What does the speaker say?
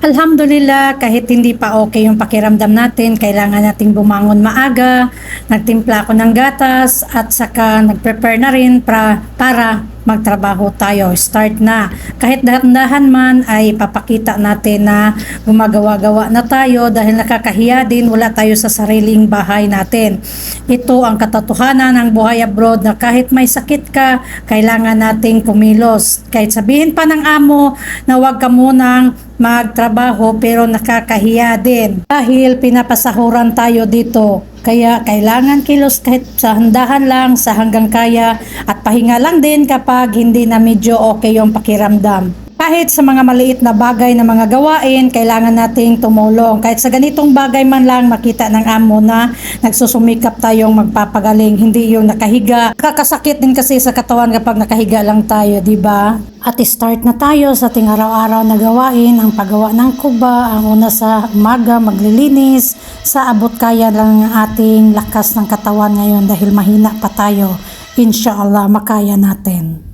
Alhamdulillah, kahit hindi pa okay yung pakiramdam natin, kailangan nating bumangon maaga, nagtimpla ako ng gatas, at saka nag-prepare na rin para, para magtrabaho tayo. Start na. Kahit dahan-dahan man ay papakita natin na gumagawa-gawa na tayo dahil nakakahiya din, wala tayo sa sariling bahay natin. Ito ang katotohanan ng buhay abroad na kahit may sakit ka, kailangan nating kumilos. Kahit sabihin pa ng amo na huwag ka munang magtrabaho pero nakakahiya din dahil pinapasahuran tayo dito. Kaya kailangan kilos kahit sa handahan lang, sa hanggang kaya at pahinga lang din kapag hindi na medyo okay yung pakiramdam. Kahit sa mga maliit na bagay na mga gawain, kailangan nating tumulong. Kahit sa ganitong bagay man lang, makita ng amo na nagsusumikap tayong magpapagaling, hindi yung nakahiga. Kakasakit din kasi sa katawan kapag nakahiga lang tayo, di ba? At start na tayo sa ating araw-araw na gawain, ang paggawa ng kuba, ang una sa umaga, maglilinis, sa abot kaya lang ng ating lakas ng katawan ngayon dahil mahina pa tayo. Inshallah, makaya natin.